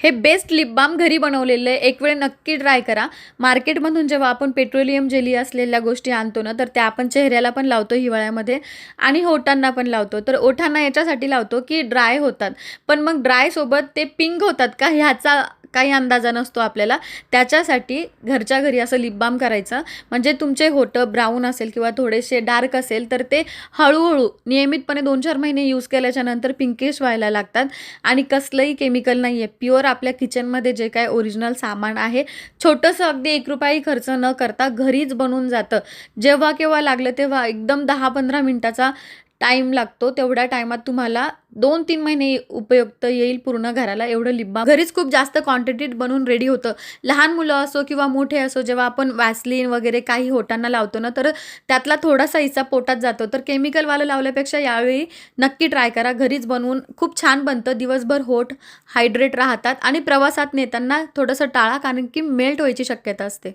हे best lip balm घरी बनवलेलं आहे. एक वेळ नक्की ट्राय करा. मार्केटमधून जेव्हा आपण पेट्रोलियम जेली असलेल्या गोष्टी आणतो ना तर त्या आपण चेहऱ्याला पण लावतो हिवाळ्यामध्ये आणि ओठांना पण लावतो. तर ओठांना याच्यासाठी लावतो की ड्राय होतात. पण मग ड्रायसोबत ते पिंक होतात का? ह्याचा काही अंदाजा नसतो आपल्याला. त्याच्यासाठी घरच्या घरी असं लिप बाम करायचं. म्हणजे तुमचे होठं ब्राऊन असेल किंवा थोडेसे डार्क असेल तर ते हळूहळू नियमितपणे दोन चार महिने यूज केल्याच्यानंतर पिंकिश व्हायला लागतात. आणि कसलंही केमिकल नाही आहे प्युअर आपल्या किचनमध्ये जे काय ओरिजिनल सामान आहे छोटंसं अगदी एक रुपयाही खर्च न करता घरीच बनून जातं. जेव्हा केव्हा लागलं तेव्हा एकदम दहा पंधरा मिनटाचा टाईम लागतो तेवढ्या टायमात तुम्हाला दोन तीन महिने उपयुक्त येईल पूर्ण घराला. एवढं लिंबा घरीच खूप जास्त क्वांटिटीत बनवून रेडी होतं. लहान मुलं असो किंवा मोठे असो जेव्हा आपण वॅसलीन वगैरे काही होटांना लावतो ना तर त्यातला थोडासा हिस्सा पोटात जातो. तर केमिकलवालं लावल्यापेक्षा यावेळी नक्की ट्राय करा. घरीच बनवून खूप छान बनतं. दिवसभर होठ हायड्रेट राहतात आणि प्रवासात नेताना थोडंसं टाळा कारण की मेल्ट व्हायची शक्यता असते.